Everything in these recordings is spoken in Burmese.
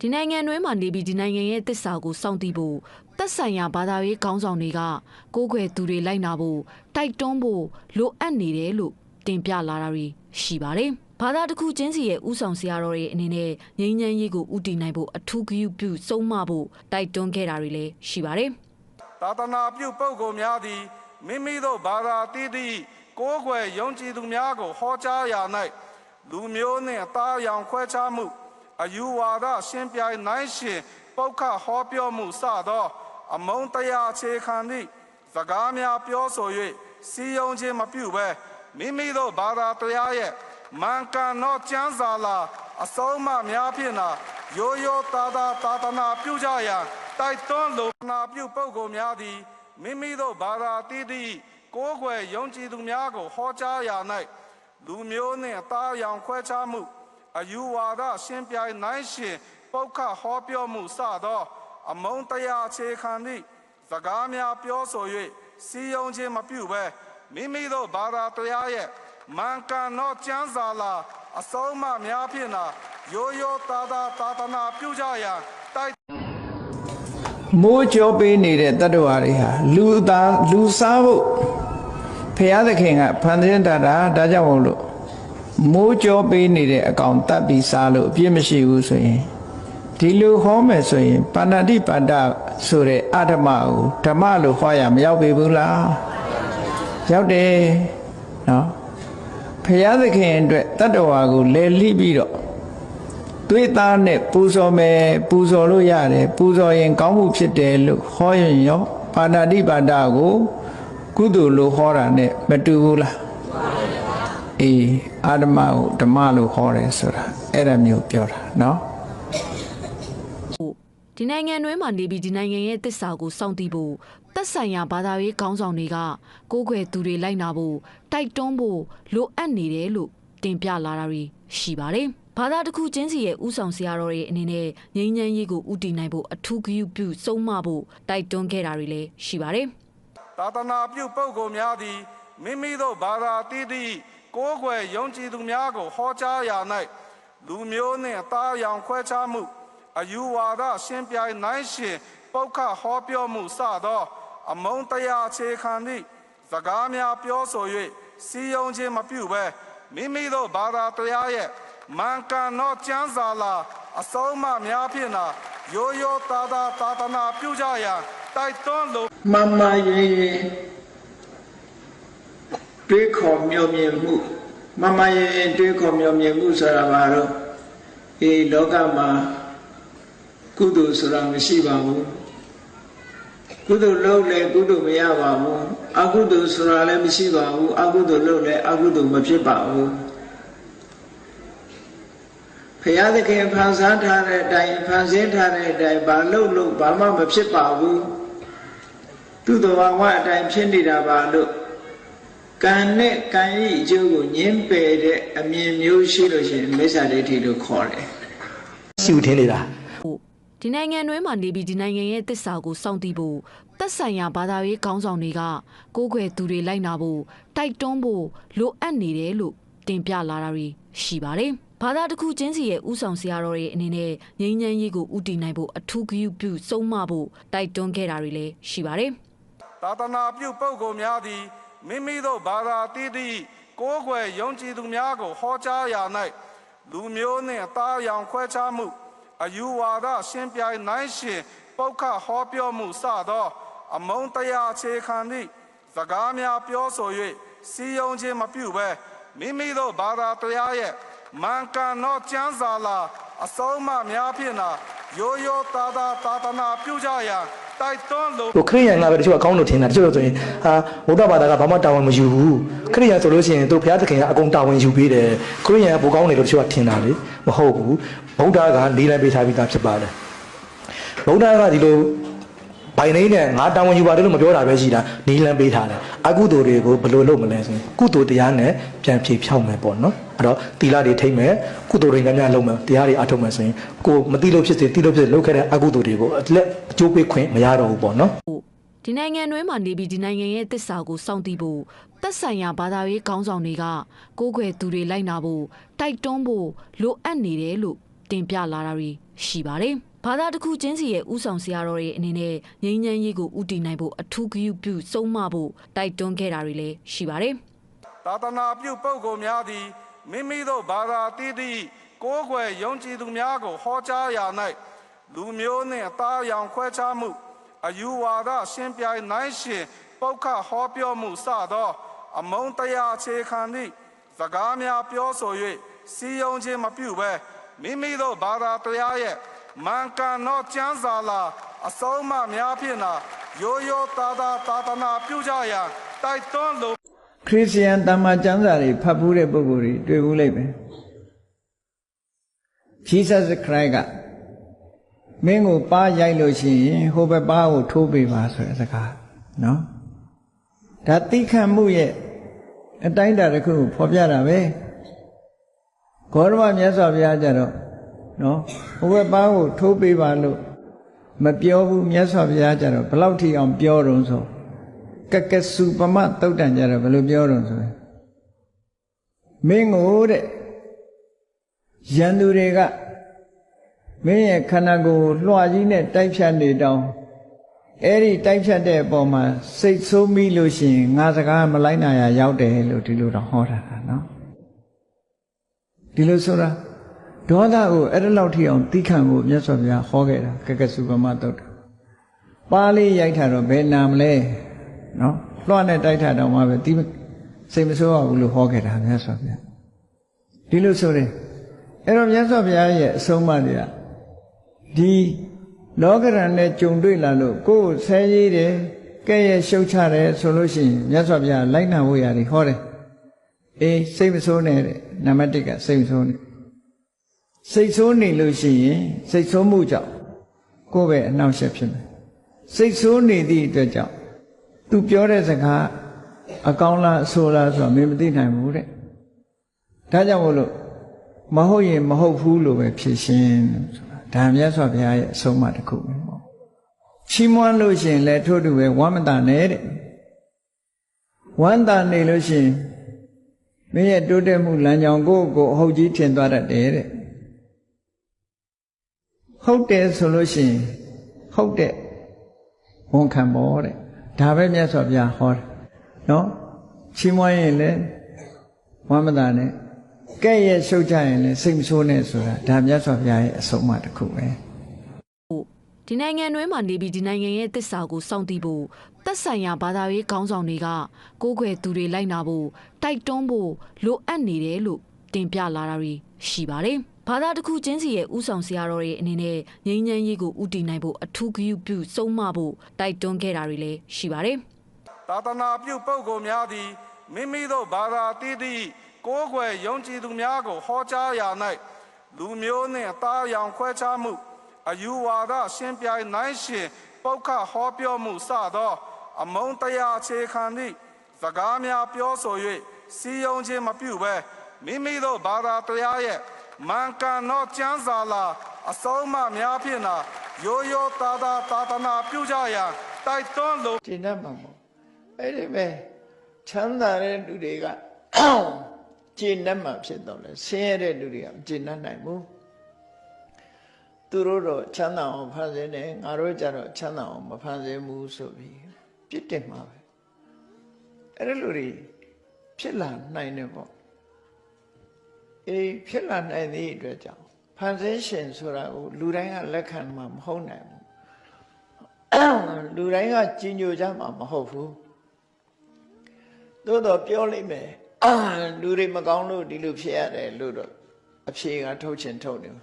ဒီနိုင်ငံတွင်းမှာနေပြီးဒီနိုင်ငံရဲ့တစ္ဆာကိုစောင့်သိဖို့သက်ဆိုင်ရာဘာသာရေးခေါင်းဆောင်တွေကကိုးကွယ်သူတွေလိုက်နာဖို့တိုက်တွန်းဖို့လိုအပ်နေတယ်လို့တင်ပြလာတာတွေရှိပါတယ်။ဘာသာတစ်ခုချင်းစီရဲ့ဥဆောင်ဆရာတော်တွေအနေနဲ့ငြိမ်းချမ်းရေးကိုဥတည်နိုင်ဖို့အထူးဂရုပြုစုံမဖို့တိုက်တွန်းခဲ့တာတွေလည်းရှိပါတယ်။သာသနာပြုပုဂ္ဂိုလ်များသည်မိမိတို့ဘာသာတည်သည့်ကိုးကွယ်ယုံကြည်သူများကိုဟောကြားရာ၌လူမျိုးနှင့်အသားအရောင်ခွဲခြားမှု အယူဝါဒရှင်ပြိုင်နိုင်ရှင်ပုတ်ခဟောပြောမှုစသော အမုန်းတရားအခြေခံသည့်စကားများပြောဆို၍စီယုံခြင်းမပြုဘဲမိမိတို့ဘာသာတရားရဲ့မှန်ကန်သောကျမ်းစာလာအစုံးအမများဖြင့်သာရိုးရိုးသားသားသာသနာပြုကြရန်တိုက်တွန်းလိုနာပြုပုဂ္ဂိုလ်များသည်မိမိတို့ဘာသာတည်သည့်ကိုးကွယ်ယုံကြည်သူများကိုဟောကြားရာ၌လူမျိုးနှင့်အသားအရောင်ခွဲခြားမှု အယူဝါဒရှင်ပြိုင်နိုင်ရှင်ပုတ်ခဟောပြောမှုစသော အမုန်းတရားအခြေခံသည့်စကားများပြောဆို၍စီယုံခြင်းမပြုဘဲမိမိတို့ဘာသာတရားရဲ့မှန်ကန်သောကျမ်းစာလာအစုံးအမများဖြင့်သာရိုးရိုးသားသားသာသနာပြုကြရန်တိုက်မိုးကြောပေးနေတဲ့တတ္တဝါတွေဟာလူသားလူစားဖို့ဖရာသခင်ကဖန်ဆင်းတတ်တာဒါကြောင့်မို့လို့ မိုးကြောပေးနေတဲ့အကောင်တတ်ပြီးစားလို့အပြစ်မရှိဘူးဆိုရင်ဒီလိုဟောမယ်ဆိုရင်ပါဏာတိပါဒဆိုတဲ့အဓမ္မကိုဓမ္မလို့ဟောရမရောက်ပေဘူးလားရောက်တယ်နော်ဖရာသခင်အတွက်တတ္တဝါကိုလဲလိပြီးတော့သွေးသားနဲ့ပူဇော်မယ်ပူဇော်လို့ရတယ်ပူဇော်ရင်ကောင်းမှုဖြစ်တယ်လို့ဟောရင်ရောပါဏာတိပါဒကို ကုသိုလ်လို့ဟောတာနဲ့မတူဘူးလား အေးအာဓမ္မကိုဓမ္မလို့ဟောတယ်ဆိုတာအဲ့ဒါမျိုးပြောတာเนาะ ဒီနိုင်ငံတွင်းမှာနေပြီးဒီနိုင်ငံရဲ့တစ္ဆာကိုစောင့်သိဖို့သက်ဆိုင်ရာဘာသာရေးခေါင်းဆောင်တွေကကိုးကွယ်သူတွေလိုက်နာဖို့တိုက်တွန်းဖို့လိုအပ်နေတယ်လို့တင်ပြလာတာတွေရှိပါတယ်။ဘာသာတစ်ခုချင်းစီရဲ့ဥဆောင်ဆရာတော်တွေအနေနဲ့ငြိမ်းချမ်းရေးကိုဥတည်နိုင်ဖို့အထူးဂရုပြုစုံမဖို့တိုက်တွန်းခဲ့တာတွေလည်းရှိပါတယ်။ သာသနာပြုပုဂ္ဂိုလ်များသည်မိမိတို့ဘာသာတည်သည့် ကိုးကွယ်ယုံကြည်သူများကိုဟောကြားရာ၌လူမျိုးနှင့်အသားအရောင်ခွဲခြားမှုအယူဝါဒရှင်ပြိုင်နိုင်ရှင်ပုတ်ခဟောပြောမှုစသော အမုန်းတရားအခြေခံသည့်စကားများပြောဆို၍စီယုံခြင်းမပြုဘဲမိမိတို့ဘာသာတရားရဲ့မှန်ကန်သောကျမ်းစာလာအစုံးအမများဖြင့်သာရိုးရိုးသားသားသာသနာပြုကြရန်တိုက်တွန်းလိုမမရွေရွေ တွေးခေါ်မျှော်မြင်မှုမမရွေရွေတွေးခေါ်မျှော်မြင်မှုဆိုတာဘာလို့အေးလောကမှာကုသိုလ်ဆိုတာမရှိပါဘူးကုသိုလ်လုပ်လဲကုသိုလ်မရပါဘူးအကုသိုလ်ဆိုတာလည်းမရှိပါဘူးအကုသိုလ်လုပ်လဲအကုသိုလ်မဖြစ်ပါဘူးဖရာသခင်ဖန်ဆန်းထားတဲ့အတိုင်းဖန်ဆင်းထားတဲ့အတိုင်းဘာလုပ်လို့ဘာမှမဖြစ်ပါဘူးသူ့တော်ဘာဝအတိုင်းဖြစ်နေတာပါလို့ ကံနဲ့ကံဤအကျိုးကိုညှင်းပယ်တဲ့အမြင်မျိုးရှိလို့ရှိရင်မိစ္ဆာဒိဋ္ဌိလို့ခေါ်တယ်ရှုထင်းနေတာဖို့ဒီနိုင်ငံတွင်းမှာနေပြီးဒီနိုင်ငံရဲ့တစ္ဆာကိုစောင့်သိဖို့သက်ဆိုင်ရာဘာသာရေးခေါင်းဆောင်တွေကကိုးကွယ်သူတွေလိုက်နာဖို့တိုက်တွန်းဖို့လိုအပ်နေတယ်လို့တင်ပြလာတာတွေရှိပါတယ်။ဘာသာတစ်ခုချင်းစီရဲ့ဥဆောင်ဆရာတော်တွေအနေနဲ့ငြိမ်းချမ်းရေးကိုဥတည်နိုင်ဖို့အထူးဂရုပြုစုံမဖို့တိုက်တွန်းခဲ့တာတွေလည်းရှိပါတယ်။သာသနာပြုပုဂ္ဂိုလ်များသည် မိမိတို့ဘာသာတည်သည့်ကိုးကွယ်ယုံကြည်သူများကိုဟောကြားရာ၌လူမျိုးနှင့်အသားအရောင်ခွဲခြားမှုအယူဝါဒရှင်ပြိုင်နိုင်ရှင်ပုတ်ခဟောပြောမှုစသော အမုန်းတရားအခြေခံသည့်စကားများပြောဆို၍စီယုံခြင်းမပြုဘဲမိမိတို့ဘာသာတရားရဲ့မှန်ကန်သောကျမ်းစာလာအစုံးအမများဖြင့်သာရိုးရိုးသားသားသာသနာပြုကြရန် တိုက်တွန်းလိုဟိုခရိယန်ကပဲတချို့အကောင်းလို့ထင်တာတချို့ဆိုရင်ဟာဗုဒ္ဓဘာသာကဘာမှတာဝန်မယူဘူးခရိယန်ဆိုလို့ရှိရင်သူဘုရားသခင်ကအကုန်တာဝန်ယူပေးတယ်ခရိယန်ကဘိုကောင်းတယ်လို့တချို့ကထင်တာလေမဟုတ်ဘူးဗုဒ္ဓကလေးလံပေးထားပြီးသားဖြစ်ပါတယ်ဗုဒ္ဓကဒီလို ဘိုင်နေနဲ့ငါတာဝန်ယူပါတယ်လို့မပြောတာပဲရှိတာနီလန်းပေးထားတယ်အကုသိုလ်တွေကိုဘယ်လိုလုပ်မလဲဆိုရင်ကုသိုလ်တရားနဲ့ပြန်ဖြေဖြောက်မယ်ပေါ့နော်အဲ့တော့သီလတွေထိမ့်မယ်ကုသိုလ်တွေများများလုပ်မယ်တရားတွေအထုတ်မယ်ဆိုရင်ကိုမသိလို့ဖြစ်စေသိလို့ဖြစ်စေလုပ်ခဲ့တဲ့အကုသိုလ်တွေကိုအလက်အကျိုးပေးခွင့်မရတော့ဘူးပေါ့နော်ဖို့ဒီနိုင်ငံတွင်းမှာနေပြီးဒီနိုင်ငံရဲ့တစ္ဆာကိုစောင့်သိဖို့သက်ဆိုင်ရာဘာသာရေးခေါင်းဆောင်တွေကကိုးကွယ်သူတွေလိုက်နာဖို့တိုက်တွန်းဖို့လိုအပ်နေတယ်လို့တင်ပြလာတာတွေရှိပါတယ်။ ဘာသာတစ်ခုချင်းစီရဲ့ဥဆောင်ဆရာတော်တွေအနေနဲ့ငြိမ်းချမ်းရေးကိုဥတည်နိုင်ဖို့အထူးဂရုပြုစုံမဖို့တိုက်တွန်းခဲ့တာတွေလည်းရှိပါတယ်။သာသနာပြုပုဂ္ဂိုလ်များသည်မိမိတို့ဘာသာတည်သည့်ကိုးကွယ်ယုံကြည်သူများကိုဟောကြားရာ၌လူမျိုးနှင့်အသားအရောင်ခွဲခြားမှုအယူဝါဒရှင်ပြိုင်နိုင်ရှင်ပုတ်ခဟောပြောမှုစသော အမုန်းတရားအခြေခံသည့်စကားများပြောဆို၍စီယုံခြင်းမပြုဘဲမိမိတို့ဘာသာတရားရဲ့ မန်ကန်သောကျမ်းစာလာအဆုံးအမများဖြင့်သာရိုးရိုးသားသားသာသနာပြုကြရန်တိုက်တွန်းလိုခရစ်ယာန်တမ္မာကျမ်းစာတွေဖတ်ဘူးတဲ့ပုဂ္ဂိုလ်တွေတွေ့ဘူးလိမ့်မယ် Jesus Christ ကမင်းကိုပါရိုက်လို့ရှိရင်ဟိုဘက်ပါကိုထိုးပေးပါဆိုတဲ့စကားနော်ဒါတိခတ်မှုရဲ့အတိုင်းအတာတစ်ခုကိုဖော်ပြတာပဲဂေါရမမြတ်စွာဘုရားကြတော့ နော်ဟိုဘက်ပါကိုထိုးပေးပါလို့မပြောဘူးမြတ်စွာဘုရားကြတော့ဘယ်လောက်ထိအောင်ပြောတော့ဆိုကကစုပမတုတ်တန်ကြတော့ဘယ်လိုပြောတော့ဆိုရင်မင်းကိုတဲ့ရန်သူတွေကမင်းရဲ့ခန္ဓာကိုယ်ကိုလွှာကြီးနဲ့တိုက်ဖြတ်နေတောင်အဲ့ဒီတိုက်ဖြတ်တဲ့အပေါ်မှာစိတ်ဆိုးမိလို့ရှိရင်ငါစကားမလိုက်နိုင်ရရောက်တယ်လို့ဒီလိုတော့ဟောတာကနော်ဒီလိုဆိုတာ ဒေါသကိုအဲ့ဒါလောက်ထိအောင်သိခံဖို့မြတ်စွာဘုရားဟောခဲ့တာကကစုပမတုတ်တာပါဠိရိုက်တာတော့ဘယ်နာမလဲနော်လွှတ်နဲ့တိုက်တာတော့မှပဲဒီစိတ်မဆိုးရဘူးလို့ဟောခဲ့တာမြတ်စွာဘုရားဒီလိုဆိုရင်အဲ့တော့မြတ်စွာဘုရားရဲ့အဆုံးအမတွေကဒီလောကရန်နဲ့ကြုံတွေ့လာလို့ကိုယ်ဆဲရေးတယ်ကဲ့ရဲ့ရှုတ်ချတယ်ဆိုလို့ရှိရင်မြတ်စွာဘုရားလိုက်နာဖို့ရတယ်ဟောတယ်အေးစိတ်မဆိုးနဲ့တဲ့နံပါတ်1ကစိတ်မဆိုးနဲ့ စိတ်ဆိုးနေလို့ရှိရင်စိတ်ဆိုးမှုကြောင့်ကိုယ်ပဲအနှောက်အယှက်ဖြစ်မယ်စိတ်ဆိုးနေသည့်အတွက်ကြောင့်သူပြောတဲ့စကားအကောင်းလားအဆိုးလားဆိုတာမင်းမသိနိုင်ဘူးတဲ့ဒါကြောင့်မို့လို့မဟုတ်ရင်မဟုတ်ဘူးလို့ပဲဖြေရှင်းလို့ဆိုတာဒါမြတ်စွာဘုရားရဲ့အဆုံးအမတစ်ခုပဲပေါ့ချီးမွမ်းလို့ရှိရင်လည်းထို့တူပဲဝမ်းမတန်နဲ့တဲ့ဝမ်းတန်နေလို့ရှိရင်မင်းရဲ့တိုးတက်မှုလမ်းကြောင်းကိုယ့်ကိုယ်အဟုတ်ကြီးထင်သွားတတ်တယ်တဲ့ ဟုတ်တယ်ဆိုလို့ရှိရင်ဟုတ်တဲ့ဝန်ခံပေါ်တဲ့ဒါပဲမြတ်စွာဘုရားဟောတယ်နော်ချီးမွမ်းရင်လည်းဝမ်းမတန်နဲ့ကဲ့ရဲ့ရှုတ်ကြရင်လည်းစိတ်မဆိုးနဲ့ဆိုတာဒါမြတ်စွာဘုရားရဲ့အဆုံးအမတစ်ခုပဲဒီနိုင်ငံတွင်းမှာနေပြီးဒီနိုင်ငံရဲ့တစ္ဆာကိုစောင့်သိဖို့သက်ဆိုင်ရာဘာသာရေးခေါင်းဆောင်တွေကကိုးကွယ်သူတွေလိုက်နာဖို့တိုက်တွန်းဖို့လိုအပ်နေတယ်လို့တင်ပြလာတာတွေရှိပါတယ်။ ဘာသာတစ်ခုချင်းစီရဲ့ဥဆောင်ဆရာတော်တွေအနေနဲ့ငြိမ်းချမ်းရေးကိုဥတည်နိုင်ဖို့အထူးဂရုပြုစုံမဖို့တိုက်တွန်းခဲ့တာတွေလည်းရှိပါတယ်။သာသနာပြုပုဂ္ဂိုလ်များသည်မိမိတို့ဘာသာတည်သည့်ကိုးကွယ်ယုံကြည်သူများကိုဟောကြားရာ၌လူမျိုးနှင့်အသားအရောင်ခွဲခြားမှုအယူဝါဒရှင်ပြိုင်နိုင်ရှင်ပုတ်ခဟောပြောမှုစသော အမုန်းတရားအခြေခံသည့်စကားများပြောဆို၍စီယုံခြင်းမပြုဘဲမိမိတို့ဘာသာတရားရဲ့ မန်ကန်သောကျမ်းစာလာအဆုံးအမများဖြင့်သာရိုးရိုးသားသားသာသနာပြုကြရန်တိုက်တွန်းလိုကျင့်တတ်မှာမဟုတ်အဲ့ဒီပဲချမ်းသာတဲ့လူတွေကကျင့်တတ်မှာဖြစ်တော့လေဆင်းရဲတဲ့လူတွေကမကျင့်တတ်နိုင်ဘူးသူတို့တော့ချမ်းသာအောင်ဖန်ဆင်းတယ်ငါတို့ကြတော့ချမ်းသာအောင်မဖန်ဆင်းဘူးဆိုပြီးပြစ်တင်မှာပဲအဲ့ဒီလူတွေဖြစ်လာနိုင်တယ်ပေါ့ အေးဖြစ်လာနိုင်သည့်အတွက်ကြောင့်ဖန်ဆင်းရှင်ဆိုတာကိုလူတိုင်းကလက်ခံမှာမဟုတ်နိုင်ဘူးလူတိုင်းကကြီးညိုကြမှာမဟုတ်ဘူးသို့တော့ပြောလိမ့်မယ်အာလူတွေမကောင်းလို့ဒီလိုဖြစ်ရတယ်လို့တော့အဖြေကထုတ်ချင်ထုတ်တယ်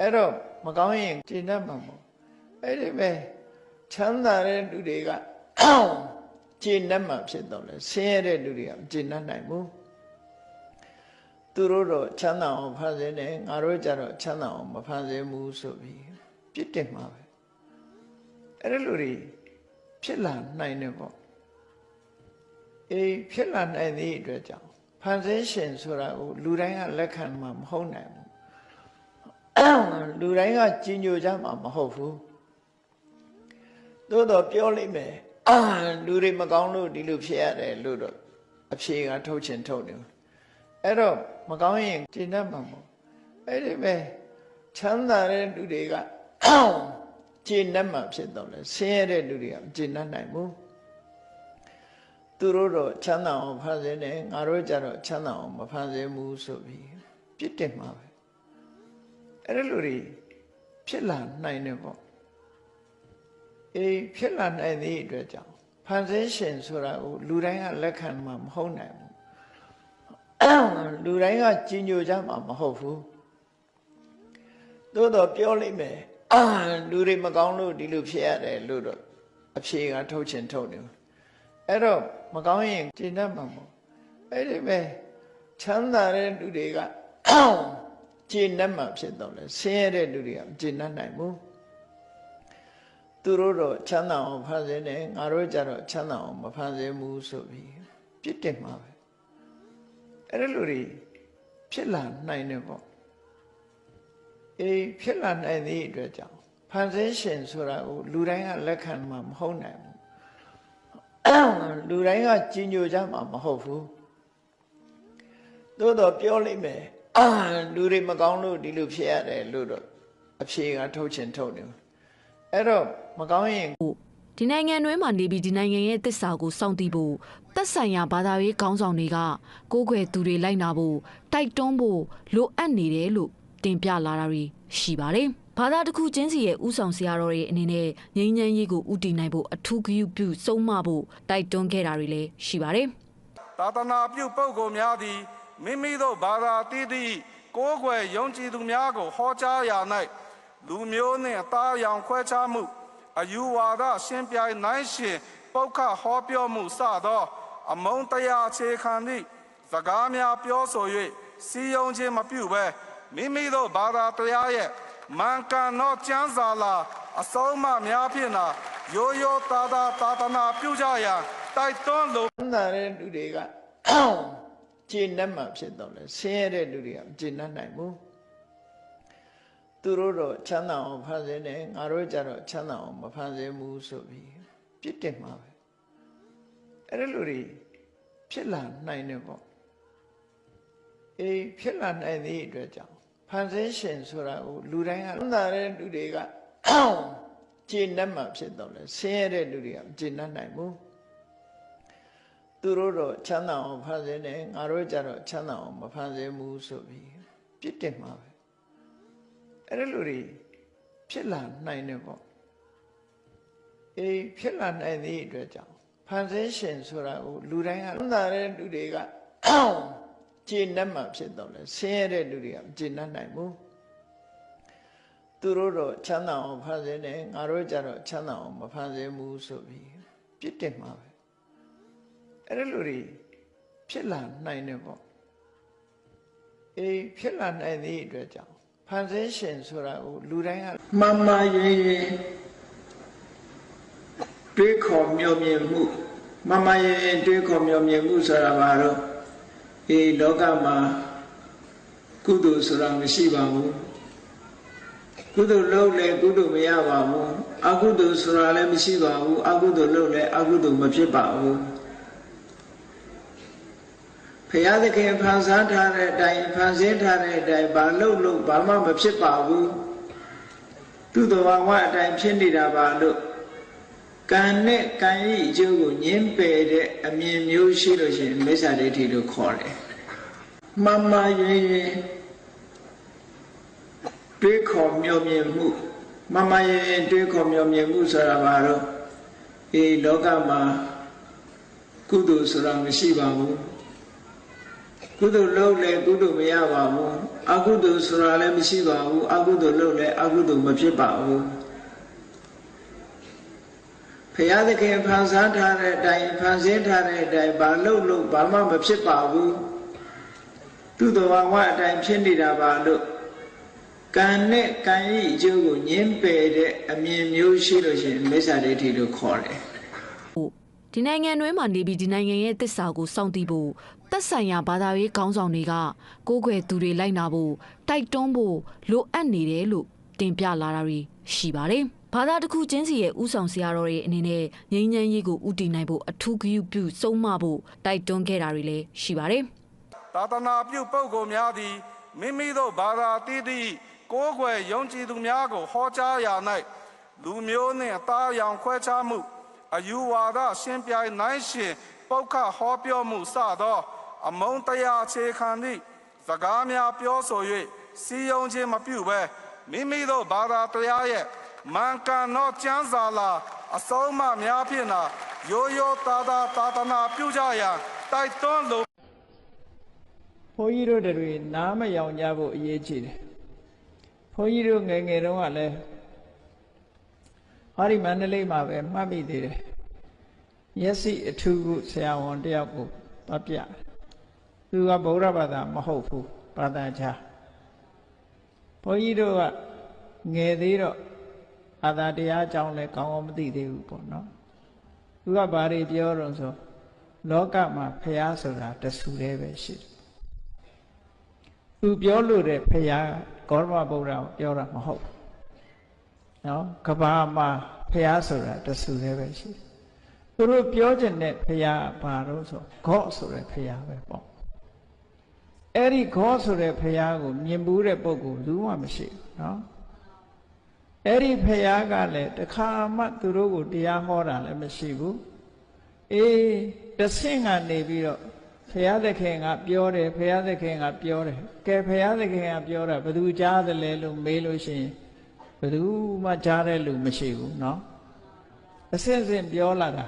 အဲ့တော့မကောင်းရင်ကျင့်တတ်မှာမဟုတ်အဲ့ဒီပဲချမ်းသာတဲ့လူတွေကကျင့်တတ်မှာဖြစ်တော့လေဆင်းရဲတဲ့လူတွေကမကျင့်တတ်နိုင်ဘူး သူတို့တော့ချမ်းသာအောင်ဖန်ဆင်းတယ်ငါတို့ကြတော့ချမ်းသာအောင်မဖန်ဆင်းဘူးဆိုပြီးပြစ်တင်မှာပဲအဲ့ဒီလိုတွေဖြစ်လာနိုင်တယ်ပေါ့အေးဖြစ်လာနိုင်သည့်အတွက်ကြောင့်ဖန်ဆင်းရှင်ဆိုတာကိုလူတိုင်းကလက်ခံမှာမဟုတ်နိုင်ဘူးလူတိုင်းကကြီးညိုကြမှာမဟုတ်ဘူးသို့တော့ပြောလိမ့်မယ်အာလူတွေမကောင်းလို့ဒီလိုဖြစ်ရတယ်လို့တော့အဖြေကထုတ်ချင်ထုတ်တယ် အဲ့တော့မကောင်းရင်ကျင့်တတ်မှာမဟုတ်အဲ့ဒီပဲချမ်းသာတဲ့လူတွေကကျင့်တတ်မှဖြစ်တော့လေဆင်းရဲတဲ့လူတွေကမကျင့်တတ်နိုင်ဘူးသူတို့တော့ချမ်းသာအောင်ဖန်ဆင်းတယ်ငါတို့ကြတော့ချမ်းသာအောင်မဖန်ဆင်းဘူးဆိုပြီးပြစ်တင်မှာပဲအဲ့ဒီလူတွေဖြစ်လာနိုင်တယ်ပေါ့အေးဖြစ်လာနိုင်သည့်အတွက်ကြောင့်ဖန်ဆင်းရှင်ဆိုတာကိုလူတိုင်းကလက်ခံမှာမဟုတ်နိုင်ဘူး လူတိုင်းကကြည်ညိုကြမှာမဟုတ်ဘူးသို့တော့ပြောလိမ့်မယ်အာလူတွေမကောင်းလို့ဒီလိုဖြစ်ရတယ်လို့တော့အဖြေကထုတ်ချင်ထုတ်နေဘူးအဲ့တော့မကောင်းရင်ကျင့်တတ်မှာမဟုတ်အဲ့ဒီပဲချမ်းသာတဲ့လူတွေကကျင့်တတ်မှာဖြစ်တော့လေဆင်းရဲတဲ့လူတွေကမကျင့်တတ်နိုင်ဘူးသူတို့တော့ချမ်းသာအောင်ဖန်ဆင်းတယ်ငါတို့ကြတော့ချမ်းသာအောင်မဖန်ဆင်းဘူးဆိုပြီးပြစ်တင်မှာပဲ အဲ့ဒီလူတွေဖြစ်လာနိုင်တယ်ပေါ့အေးဖြစ်လာနိုင်သည့်အတွက်ကြောင့်ဖန်ဆင်းရှင်ဆိုတာကိုလူတိုင်းကလက်ခံမှာမဟုတ်နိုင်ဘူးလူတိုင်းကကြည်ညိုကြမှာမဟုတ်ဘူးသို့တော့ပြောလိမ့်မယ်အာလူတွေမကောင်းလို့ဒီလိုဖြစ်ရတယ်လို့တော့အဖြေကထုတ်ချင်ထုတ်နေဘူးအဲ့တော့မကောင်းရင် ဒီနိုင်ငံတွင်းမှာနေပြီးဒီနိုင်ငံရဲ့တစ္ဆာကိုစောင့်သိဖို့သက်ဆိုင်ရာဘာသာရေးခေါင်းဆောင်တွေကကိုးကွယ်သူတွေလိုက်နာဖို့တိုက်တွန်းဖို့လိုအပ်နေတယ်လို့တင်ပြလာတာတွေရှိပါတယ်။ဘာသာတစ်ခုချင်းစီရဲ့ဥဆောင်ဆရာတော်တွေအနေနဲ့ငြိမ်းချမ်းရေးကိုဥတည်နိုင်ဖို့အထူးဂရုပြုစုံမဖို့တိုက်တွန်းခဲ့တာတွေလည်းရှိပါတယ်။သာသနာပြုပုဂ္ဂိုလ်များသည်မိမိတို့ဘာသာတည်သည့်ကိုးကွယ်ယုံကြည်သူများကိုဟောကြားရာ၌လူမျိုးနှင့်အသားအရောင်ခွဲခြားမှု အယူဝါဒရှင်ပြိုင်နိုင်ရှင်ပုတ်ခဟောပြောမှုစသော အမုန်းတရားအခြေခံသည့်စကားများပြောဆို၍စီယုံခြင်းမပြုဘဲမိမိတို့ဘာသာတရားရဲ့မှန်ကန်သောကျမ်းစာလာအစုံးအမများဖြင့်သာရိုးရိုးသားသားသာသနာပြုကြရန်တိုက်တွန်းလိုချမ်းသာတဲ့လူတွေကကျင့်တတ်မှဖြစ်တော့လေဆင်းရဲတဲ့လူတွေကမကျင့်တတ်နိုင်ဘူး သူတို့တော့ချမ်းသာအောင်ဖန်ဆင်းတယ်ငါတို့ကြတော့ချမ်းသာအောင်မဖန်ဆင်းဘူးဆိုပြီးပြစ်တင်မှာပဲအဲ့ဒီလူတွေဖြစ်လာနိုင်တယ်ပေါ့အေးဖြစ်လာနိုင်သည့်အတွက်ကြောင့်ဖန်ဆင်းရှင်ဆိုတာကိုလူတိုင်းကချမ်းသာတဲ့လူတွေကကျင့်တတ်မှဖြစ်တော့လေဆင်းရဲတဲ့လူတွေကမကျင့်တတ်နိုင်ဘူးသူတို့တော့ချမ်းသာအောင်ဖန်ဆင်းတယ်ငါတို့ကြတော့ချမ်းသာအောင်မဖန်ဆင်းဘူးဆိုပြီးပြစ်တင်မှာပဲ အဲ့ဒီလူတွေဖြစ်လာနိုင်တယ်ပေါ့အေးဖြစ်လာနိုင်သည့်အတွက်ကြောင့်ဖန်ဆင်းရှင်ဆိုတာကိုလူတိုင်းကချမ်းသာတဲ့လူတွေကကျင့်တတ်မှဖြစ်တော့လေဆင်းရဲတဲ့လူတွေကမကျင့်တတ်နိုင်ဘူးသူတို့တော့ချမ်းသာအောင်ဖန်ဆင်းတယ်ငါတို့ကြတော့ချမ်းသာအောင်မဖန်ဆင်းဘူးဆိုပြီးပြစ်တင်မှာပဲအဲ့ဒီလူတွေဖြစ်လာနိုင်တယ်ပေါ့အေးဖြစ်လာနိုင်သည့်အတွက်ကြောင့်ဖ န်ဆင်းရှင်ဆိုတာကိုလူတိုင်းကမှန်မှန်ရင်ရင်တွေးခေါ်မျှော်မြင်မှုမှန်မှန်ရင်ရင်တွေးခေါ်မျှော်မြင်မှုဆိုတာဘာလို့အေးလောကမှာကုသိုလ်ဆိုတာမရှိပါဘူးကုသိုလ်လုပ်လဲကုသိုလ်မရပါဘူးအကုသိုလ်ဆိုတာလည်းမရှိပါဘူးအကုသိုလ်လုပ်လဲအကုသိုလ်မဖြစ်ပါဘူးဖ ရာသခင်ဖန်ဆန်းထားတဲ့အတိုင်းဖန်ဆင်းထားတဲ့အတိုင်းဘာလို့လို့ဘာမှမဖြစ်ပါဘူးသူ့တော်ဝအတိုင်းဖြစ်နေတာပါလို့ကံနဲ့ကံဤအကျိုးကိုညင်းပယ်တဲ့အမြင်မျိုးရှိလို့ရှိရင်မိစ္ဆာဒိဋ္ဌိလို့ခေါ်တယ်မမယွင်ယွင်တွေးခေါ်မျှော်မြင်မှုမမယွင်ယွင်တွေးခေါ်မျှော်မြင်မှုဆိုတာဘာလို့အေးလောကမှာကုသိုလ်ဆိုတာမရှိပါဘူး ကုသိုလ်လုပ်လဲကုသိုလ်မရပါဘူးအကုသိုလ်ဆိုတာလည်းမရှိပါဘူးအကုသိုလ်လုပ်လဲအကုသိုလ်မဖြစ်ပါဘူးဖရာသခင်ဖန်ဆန်းထားတဲ့အတိုင်းဖန်ဆင်းထားတဲ့အတိုင်းဘာလုပ်လို့ဘာမှမဖြစ်ပါဘူးသူ့တော်ဝအတိုင်းဖြစ်နေတာပါလို့ကံနဲ့ကံဤအကျိုးကိုညင်းပယ်တဲ့အမြင်မျိုးရှိလို့ရှိရင်မိစ္ဆာဒိဋ္ဌိလို့ခေါ်တယ်ဖို့ ဒီနိုင်ငံတွင်းမှာနေပြီးဒီနိုင်ငံရဲ့တစ္ဆာကိုစောင့်သိဖို့သက်ဆိုင်ရာဘာသာရေးခေါင်းဆောင်တွေကကိုးကွယ်သူတွေလိုက်နာဖို့တိုက်တွန်းဖို့လိုအပ်နေတယ်လို့တင်ပြလာတာတွေရှိပါတယ်။ဘာသာတစ်ခုချင်းစီရဲ့ဥဆောင်ဆရာတော်တွေအနေနဲ့ငြိမ်းချမ်းရေးကိုဥတည်နိုင်ဖို့အထူးဂရုပြုစုံမဖို့တိုက်တွန်းခဲ့တာတွေလည်းရှိပါတယ်။သာသနာပြုပုဂ္ဂိုလ်များသည်မိမိတို့ဘာသာတည်သည့်ကိုးကွယ်ယုံကြည်သူများကိုဟောကြားရာ၌လူမျိုးနှင့်တားရောင်ခွဲခြားမှု အယူဝါဒရှင်ပြိုင်နိုင်ရှင်ပုတ်ခဟောပြောမှုစသော အမုန်းတရားအခြေခံသည့်စကားများပြောဆို၍စီယုံခြင်းမပြုဘဲမိမိတို့ဘာသာတရားရဲ့မန်ကန်သောကျမ်းစာလာ အဆုံးအမများဖြင့်သာရိုးရိုးသားသားသာသနာပြုကြရန်တိုက်တွန်းလိုဘုန်းကြီးတို့တွေနားမယောင်ကြဖို့အရေးကြီးတယ်ဘုန်းကြီးတို့ငယ်ငယ်တုန်းကလည်း ဟောဒီမန္တလေးမှာပဲမှတ်မိသေးတယ်မျက်စိအထူးခုဆရာဝန်တယောက်ကိုသွားပြတယ်သူကဗုဒ္ဓဘာသာမဟုတ်ဘူးဘာသာခြားဘုန်းကြီးတို့ကငယ်သေးတော့ဘာသာတရားအကြောင်းလည်းကောင်းကောင်းမသိသေးဘူးပေါ့နော်သူကဘာတွေပြောတော့ဆိုလောကမှာဖះဆိုတာတဆူတည်းပဲရှိတယ်သူပြောလို့တဲ့ဖះဂေါရမဗုဒ္ဓကိုပြောတာမဟုတ်ဘူး နော်ကဘာမှာဖះဆိုတာတဆူတည်းပဲရှိတယ်သူတို့ပြောချင်တဲ့ဖះဘာလို့ဆိုဂေါဆိုတဲ့ဖះပဲပေါ့အဲ့ဒီဂေါဆိုတဲ့ဖះကိုမြင်ဘူးတဲ့ပုဂ္ဂိုလ်ဘူးမှမရှိဘူးနော်အဲ့ဒီဖះကလည်းတခါမှသူတို့ကိုတရားဟောတာလည်းမရှိဘူးအေးတဆင့်ကနေပြီးတော့ဖះသခင်ကပြောတယ်ဖះသခင်ကပြောတယ်ကဲဖះသခင်ကပြောတာဘယ်သူကြားသလဲလို့မေးလို့ရှိရင်ဘ ယ်သူမှကြားတဲ့လူမရှိဘူးเนาะအစစ်အစစ်ပြောလာတာ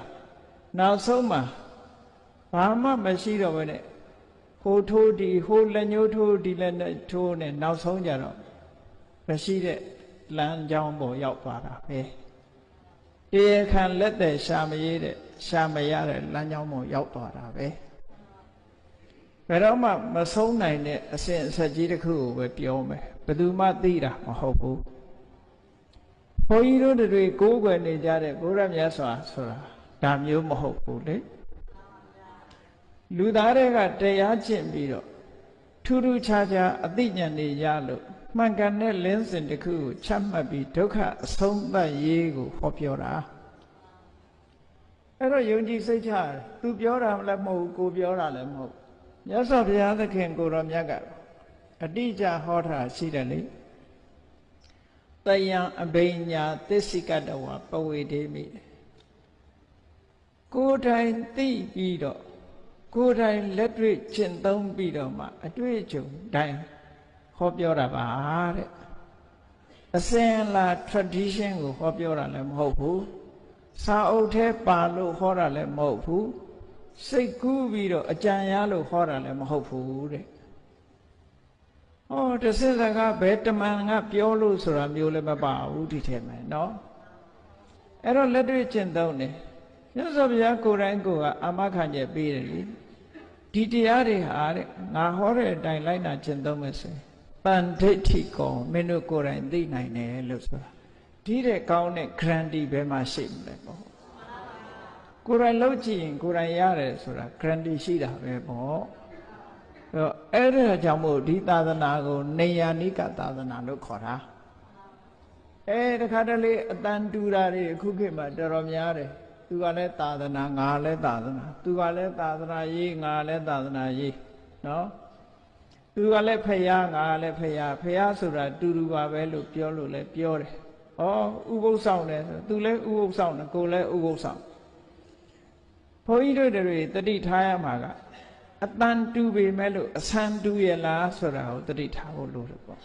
နောက်ဆုံးမှာဘာမှမရှိတော့ဘဲနဲ့ဟိုထိုးဒီဟိုလက်ညှိုးထိုးဒီလက်နဲ့ထိုးနဲ့နောက်ဆုံးကြတော့မရှိတဲ့လမ်းကြောင်းပေါ်ရောက်သွားတာပဲတရားခံလက်သက်ရှာမရည်တဲ့ရှာမရတဲ့လမ်းကြောင်းပေါ်ရောက်သွားတာပဲဘယ်တော့မှမဆုံးနိုင်တဲ့အစဉ်အဆက်ကြီးတစ်ခုကိုပဲပြောမယ်ဘယ်သူမှသိတာမဟုတ်ဘူး ဘုန်းကြီးတို့တွေကိုးကွယ်နေကြတဲ့ဘုရားမြတ်စွာဆိုတာဒါမျိုးမဟုတ်ဘူးလေလူသားတွေကတရားကျင့်ပြီးတော့ထူးထူးခြားခြားအသိဉာဏ်တွေရလို့မှန်ကန်တဲ့လင်းစဉ်တစ်ခုကိုချမှတ်ပြီးဒုက္ခအဆုံးသတ်ရေးကိုဟောပြောတာအဲ့တော့ယုံကြည်စိတ်ချတယ်သူပြောတာလည်းမဟုတ်ဘူးကိုပြောတာလည်းမဟုတ်မြတ်စွာဘုရားသခင်ကိုတော်မြတ်ကအတိအကျဟောတာရှိတယ်လေ တယံအဘိညာသစ္စိကတဝပဝေဒေမိကိုယ်တိုင်သိပြီးတော့ကိုယ်တိုင်လက်တွေ့ကျင့်သုံးပြီးတော့မှအတွေ့အကြုံတိုင်းဟောပြောတာပါတဲ့အစဉ်လာ tradition ကိုဟောပြောတာလည်းမဟုတ်ဘူးစာအုပ်ထဲပါလို့ဟောတာလည်းမဟုတ်ဘူးစိတ်ကူးပြီးတော့အကြံရလို့ဟောတာလည်းမဟုတ်ဘူးတဲ့ ။အော်တဆင်းစကားဘယ်တမန်ကပြောလို့ဆိုတာမျိုးလည်းမပါဘူးဒီထဲမှာနော်။အဲ့တော့လက်တွေ့ကျင့်သုံးတယ်။မြတ်စွာဘုရားကိုယ်တိုင်ကိုကအမခံချက်ပေးတယ်လေ။ဒီတရားတွေဟာတဲ့ငါဟောတဲ့အတိုင်းလိုက်နာကျင့်သုံးမယ်ဆိုရင်ပန္ဒိဋ္ဌိကောမင်းတို့ကိုယ်တိုင်သိနိုင်တယ်လို့ဆိုတာ။ဒီတဲ့ကောင်းတဲ့ grandee ဘယ်မှာရှိမလဲပေါ့။ကိုယ်တိုင်လောက်ကြည့်ရင်ကိုယ်တိုင်ရတယ်ဆိုတာ grandee ရှိတာပဲပေါ့။ တော့အဲ့ဒါကြောင့်မို့ဒီသာသနာကိုနေယာနိကသာသနာလို့ခေါ်တာအဲတခါတလေအတန်တူတာတွေအခုခေတ်မှာတော်တော်များတယ်သူကလည်းသာသနာငါလည်းသာသနာသူကလည်းသာသနာရေးငါလည်းသာသနာရေးနော်သူကလည်းဖယားငါလည်းဖယားဖယားဆိုတာတူတူပါပဲလို့ပြောလို့လည်းပြောတယ်ဩဥပုသ်ဆောင်တယ်ဆိုသူလည်းဥပုသ်ဆောင်တယ်ကိုယ်လည်းဥပုသ်ဆောင်ဘုန်းကြီးတို့တွေတတိထားရမှာက အတန်တူပေမဲ့လို့အဆန်တူရလားဆိုတာကိုတတိထားဖို့လိုတယ်ပေါ့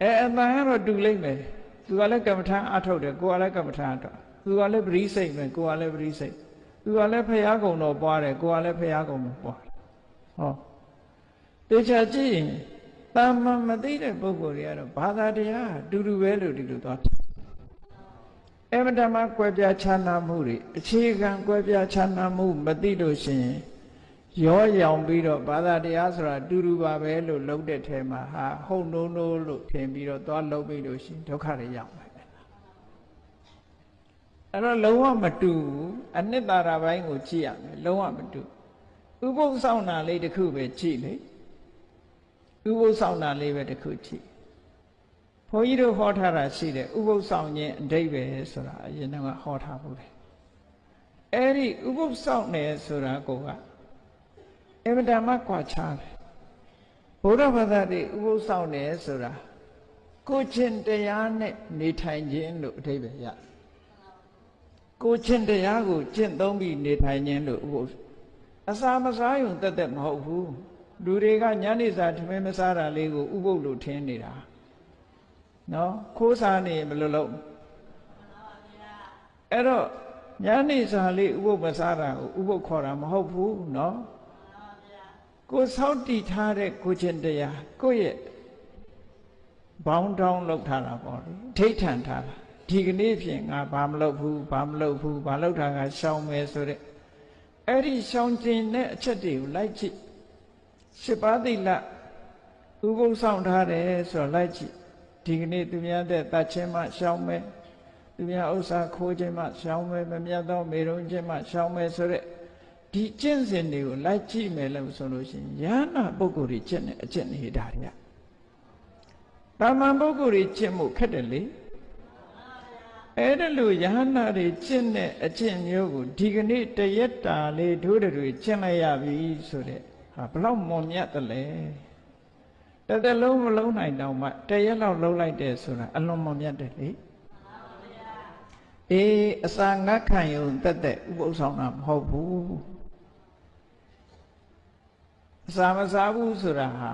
အဲအတန်ကတော့တူလိမ့်မယ်သူကလည်းကမ္မထာအထုတ်တယ်ကိုယ်ကလည်းကမ္မထာအထုတ်သူကလည်းပရိစိတ်ပဲကိုယ်ကလည်းပရိစိတ်သူကလည်းဖရာကုံတော်ပွားတယ်ကိုယ်ကလည်းဖရာကုံတော်ပွားတယ်ဟောတေချာကြည့်ရင်တာမန်မသိတဲ့ပုဂ္ဂိုလ်တွေကတော့ဘာသာတရားအတူတူပဲလို့ဒီလိုသွားအမတမကွဲပြားခြားနာမှုတွေအခြေခံကွဲပြားခြားနာမှုမသိလို့ရှိရင် ရောရောင်ပြီးတော့ဘာသာတရားဆိုတာတူတူပါပဲလို့လုံးတဲ့ထဲမှာဟာဟုတ်နိုးနိုးလို့ထင်ပြီးတော့သွားလုံးပြီးလို့ရှိရင်ဒုက္ခတွေရောက်မယ်အဲ့တော့လုံးဝမတူဘူးအနှစ်သာရပိုင်းကိုကြည့်ရမယ်လုံးဝမတူဥပုသ်ဆောင်တာလေးတစ်ခုပဲကြည့်လေဥပုသ်ဆောင်တာလေးပဲတစ်ခုကြည့်ဘုန်းကြီးတို့ဟောထားတာရှိတယ်ဥပုသ်ဆောင်ခြင်းအဓိပ္ပာယ်ဆိုတာအရင်ကဟောထားဘူးတယ်အဲ့ဒီဥပုသ်ဆောင်တယ်ဆိုတာကိုက အင်မတန်မှကွာခြားတယ်ဘုရားဘာသာတွေဥပုသ်ဆောင်တယ်ဆိုတာကိုချင်းတရားနဲ့နေထိုင်ခြင်းလို့အဓိပ္ပာယ်ရကိုချင်းတရားကိုကျင့်သုံးပြီးနေထိုင်ခြင်းလို့ဥပုသ်အစာမစားယုံတက်တက်မဟုတ်ဘူးလူတွေကညနေစာထမင်းမစားတာလေးကိုဥပုသ်လို့ထင်နေတာနော်ခိုးစားနေဘယ်လိုလုပ်အဲ့တော့ညနေစာလေးဥပုသ်မစားတာကိုဥပုသ်ခေါ်တာမဟုတ်ဘူးနော် ကိုစောင့်တည်ထားတဲ့ကိုချင်းတရားကိုယ့်ရဲ့ဘောင်းတောင်းလောက်ထားတာပေါ့လေထိတ်ထန်ထားတာဒီကနေ့ဖြင့်ငါဘာမလုပ်ဘူးဘာမလုပ်ဘူးဘာလုပ်တာကရှောင်မယ်ဆိုတဲ့အဲ့ဒီရှောင်ကျင်တဲ့အချက်တွေကိုလိုက်ကြည့်ရှစ်ပါးသီလဥပုသ်ဆောင်ထားတယ်ဆိုတော့လိုက်ကြည့်ဒီကနေ့သူများတဲ့တတ်ချင်းမှရှောင်မယ်သူများဥစ္စာခိုးခြင်းမှရှောင်မယ်မမြတ်သောမေရုံခြင်းမှရှောင်မယ်ဆိုတဲ့ ဒီကျင့်စဉ်တွေကိုလိုက်ကြည့်မယ်လို့ဆိုလို့ရှိရင်ယန္နာပုဂ္ဂိုလ်တွေကျင့်တဲ့အကျင့်နေတာတွေကတာမန်ပုဂ္ဂိုလ်တွေကျင့်မှုခက်တယ်လေအဲ့ဒါလို့ယဟနာတွေကျင့်တဲ့အကျင့်မျိုးကိုဒီကနေ့တရက်တာလေးဒုဒတွေကျင့်လိုက်ရပြီဆိုတဲ့ဟာဘလောက်မွန်မြတ်တယ်လဲတစ်သက်လုံးမလုံးနိုင်တော့မှတရက်လောက်လုံးလိုက်တယ်ဆိုတာအလွန်မွန်မြတ်တယ်လေအေးအစာငတ်ခံယုံတက်တက်ဥပုသ်ဆောင်တာမဟုတ်ဘူး အစာမစားဘူးဆိုတာဟာ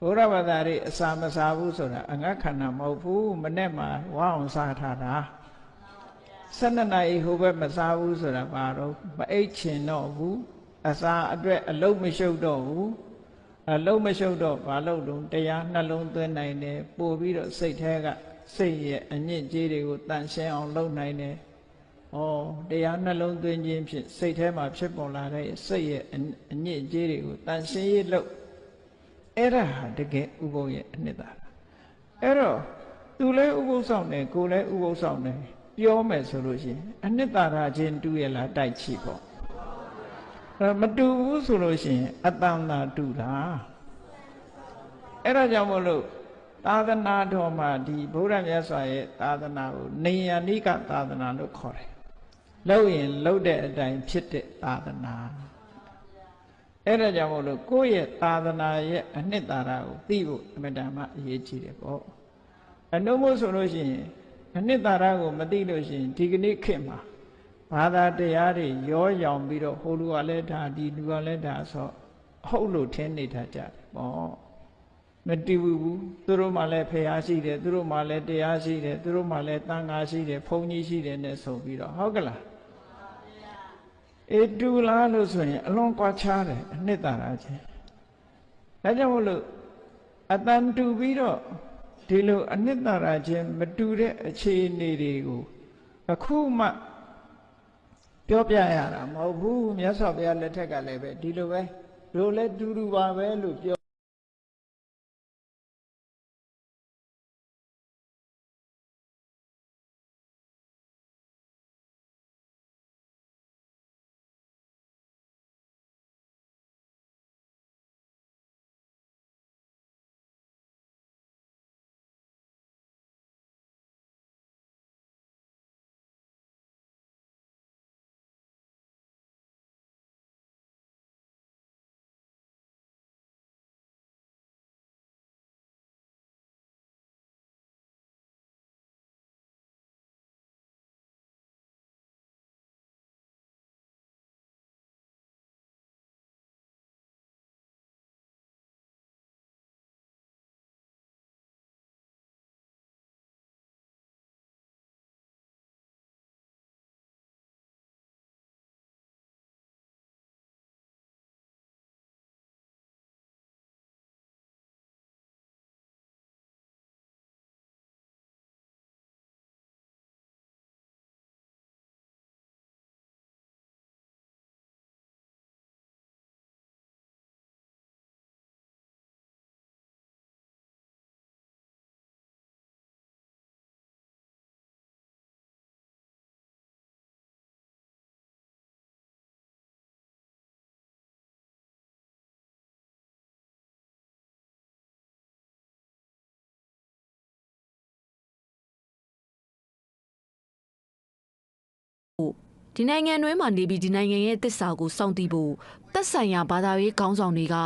ဘုရားဘာသာရေးအစာမစားဘူးဆိုတာအငတ်ခန္ဓာမဟုတ်ဘူးမနဲ့မှဝါအောင်စားထားတာ12နာရီဟိုဘက်မစားဘူးဆိုတာဘာတော့မအိတ်ချင်တော့ဘူးအစာအတွက်အလုံးမရှုပ်တော့ဘူးအလုံးမရှုပ်တော့ဘာလို့လုံးတရားနှလုံးသွင်းနိုင်တယ်ပို့ပြီးတော့စိတ်แท้ကစိတ်ရဲ့အညစ်အကြေးတွေကိုတန်ရှင်းအောင်လုပ်နိုင်တယ် ဩတရားနှလုံးသွင်းခြင်းဖြင့်စိတ်ထဲမှာဖြစ်ပေါ်လာတဲ့စိတ်ရဲ့အညစ်အကြေးတွေကိုတန်ရှင်းရေးလုပ်အဲ့ဒါဟာတကယ်ဥပုပ်ရဲ့အနှစ်သာအဲ့တော့သူလည်းဥပုပ်ဆောင်တယ်ကိုလည်းဥပုပ်ဆောင်တယ်ပြောမယ်ဆိုလို့ရှိရင်အနှစ်သာရချင်းတူရလားတိုက်ချိပေါ့အဲ့မတူဘူးဆိုလို့ရှိရင်အတန်သာတူတာအဲ့ဒါကြောင့်မို့လို့သာသနာတော်မှာဒီဗုဒ္ဓမြတ်စွာရဲ့သာသနာကိုနေယနိကသာသနာလို့ခေါ်တယ် လို့ရင်လို့တဲ့အတိုင်းဖြစ်တဲ့သာသနာအဲ့ဒါကြောင့်မို့လို့ကိုယ့်ရဲ့သာသနာရဲ့အနှစ်သာရကိုသိဖို့အမြဲတမ်းအရေးကြီးတယ်ပေါ့အနုမို့ဆိုလို့ရှိရင်အနှစ်သာရကိုမသိလို့ရှိရင်ဒီကနေ့ခေတ်မှာဘာသာတရားတွေရောရောင်ပြီးတော့ဟိုလူကလည်းဒါဒီလူကလည်းဒါဆိုဟုတ်လို့ထင်နေတတ်ကြတယ်ပေါ့မတူဘူးသူတို့မှလည်းဖះရှိတယ်သူတို့မှလည်းတရားရှိတယ်သူတို့မှလည်းတန်ခါရှိတယ်ဘုန်းကြီးရှိတယ်နဲ့ဆိုပြီးတော့ဟုတ်ကလား အေတူလားလို့ဆိုရင်အလွန်ကွာခြားတယ်အနှစ်သာရချင်းဒါကြောင့်မို့လို့အတန်တူပြီးတော့ဒီလိုအနှစ်သာရချင်းမတူတဲ့အခြေအနေတွေကိုအခုမှပြောပြရတာမဟုတ်ဘူးမြတ်စွာဘုရားလက်ထက်ကလည်းပဲဒီလိုပဲတို့လည်းတူတူပါပဲလို့ပြော ဒီနိုင်ငံတွင်းမှာနေပြီးဒီနိုင်ငံရဲ့တစ္ဆာကိုစောင့်တည်ဖို့သက်ဆိုင်ရာဘာသာရေးခေါင်းဆောင်တွေက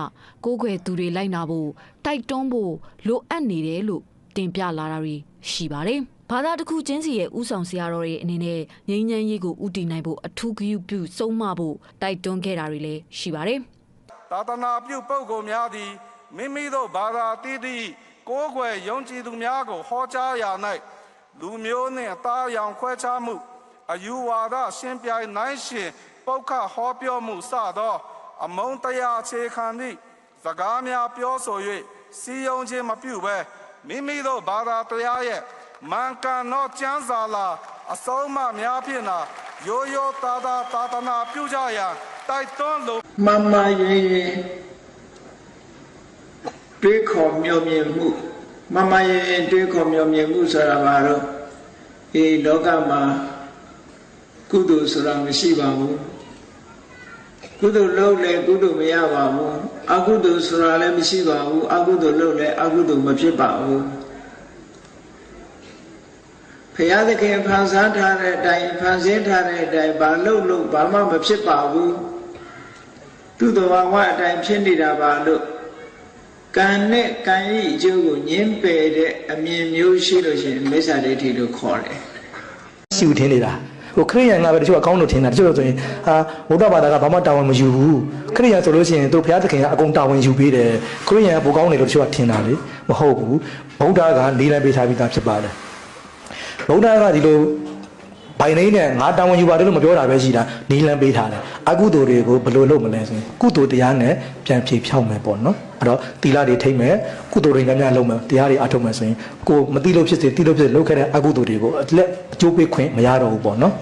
ကိုးကွယ်သူတွေလိုက်နာဖို့တိုက်တွန်းဖို့လိုအပ်နေတယ်လို့တင်ပြလာတာတွေရှိပါတယ်။ဘာသာတစ်ခုချင်းစီရဲ့ဥဆောင်ဆရာတော်တွေအနေနဲ့ငြိမ်းချမ်းရေးကိုဥတည်နိုင်ဖို့အထူးဂရုပြုစုံမဖို့တိုက်တွန်းခဲ့တာတွေလည်းရှိပါတယ်။သာသနာပြုပုဂ္ဂိုလ်များသည်မိမိတို့ဘာသာတည်သည့်ကိုးကွယ်ယုံကြည်သူများကိုဟောကြားရာ၌လူမျိုးနှင့်အသားအရောင်ခွဲခြားမှု အယူဝါဒရှင်ပြိုင်နိုင်ရှင်ပုတ်ခဟောပြောမှုစသော အမုန်းတရားအခြေခံသည့်စကားများပြောဆို၍စီယုံခြင်းမပြုဘဲမိမိတို့ဘာသာတရားရဲ့မန်ကန်သောကျမ်းစာလာ အဆုံးအမများဖြင့်သာရိုးရိုးသားသားသာသနာပြုကြရန်တိုက်တွန်းလိုမမရွေရွေတွေးခေါ်မျှော်မြင်မှုမမရွေရွေတွေးခေါ်မျှော်မြင်မှုဆိုတာဘာလို့ဒီလောကမှာ ကုသိုလ်ဆိုတာမရှိပါဘူးကုသိုလ်လုပ်လဲကုသိုလ်မရပါဘူးအကုသိုလ်ဆိုတာလည်းမရှိပါဘူးအကုသိုလ်လုပ်လဲအကုသိုလ်မဖြစ်ပါဘူးဖရာသခင်ဖန်ဆန်းထားတဲ့အတိုင်းဖန်ဆင်းထားတဲ့အတိုင်းဘာလုပ်လို့ဘာမှမဖြစ်ပါဘူးသူ့တော်ဝအတိုင်းဖြစ်နေတာပါလို့ကံနဲ့ကံဤအကျိုးကိုညင်းပယ်တဲ့အမြင်မျိုးရှိလို့ရှိရင်မိစ္ဆာဒိဋ္ဌိလို့ခေါ်တယ်ရှိဦးထင်းနေတာ ဟိုခရိယန်ကပဲတချို့အကောင်းလို့ထင်တာတချို့ဆိုရင်ဟာဗုဒ္ဓဘာသာကဘာမှတာဝန်မယူဘူးခရိယန်ဆိုလို့ရှိရင်သူဘုရားသခင်ကအကုန်တာဝန်ယူပေးတယ်ခရိယန်ကပိုကောင်းတယ်လို့တချို့ကထင်တာလေမဟုတ်ဘူးဗုဒ္ဓကလေးလံပေးထားပြီးသားဖြစ်ပါတယ်ဗုဒ္ဓကဒီလိုဘိုင်နေနဲ့ငါတာဝန်ယူပါတယ်လို့မပြောတာပဲရှိတာနီလန်ပေးထားတယ်အကုသိုလ်တွေကိုဘယ်လိုလုပ်မလဲဆိုရင်ကုသိုလ်တရားနဲ့ပြန်ဖြေဖြောက်မယ်ပေါ့နော်အဲ့တော့သီလတွေထိမ့်မယ်ကုသိုလ်တွေများများလုပ်မယ်တရားတွေအထုတ်မယ်ဆိုရင်ကိုမသိလို့ဖြစ်စေသိလို့ဖြစ်စေလုပ်ခဲ့တဲ့အကုသိုလ်တွေကိုအလက်အကျိုးပေးခွင့်မရတော့ဘူးပေါ့နော်